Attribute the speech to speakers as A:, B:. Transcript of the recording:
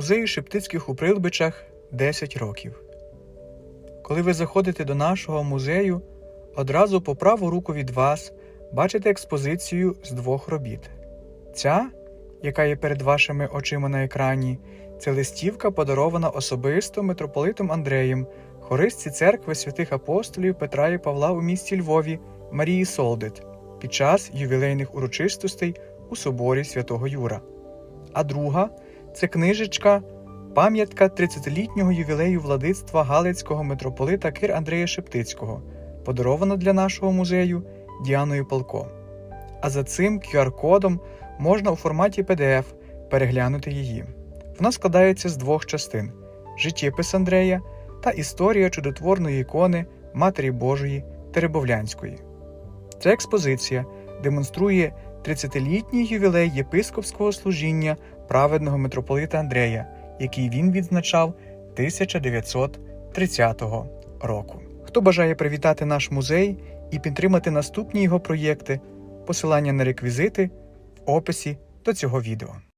A: Музею Шептицьких у Прилбичах 10 років. Коли ви заходите до нашого музею, одразу по праву руку від вас бачите експозицію з двох робіт. Ця, яка є перед вашими очима на екрані, це листівка, подарована особисто митрополитом Андреєм, хористці церкви святих апостолів Петра і Павла у місті Львові Марії Солдит під час ювілейних урочистостей у соборі святого Юра. А друга це книжечка Пам'ятка 30-літнього ювілею владицтва Галицького митрополита Кир Андрея Шептицького, подарована для нашого музею Діаною Палко. А за цим QR-кодом можна у форматі PDF переглянути її. Вона складається з двох частин: життєпис Андрея та історія чудотворної ікони Матері Божої Теребовлянської. Ця експозиція демонструє 30-літній ювілей єпископського служіння праведного митрополита Андрея, який він відзначав 1930 року. Хто бажає привітати наш музей і підтримати наступні його проєкти, посилання на реквізити в описі до цього відео.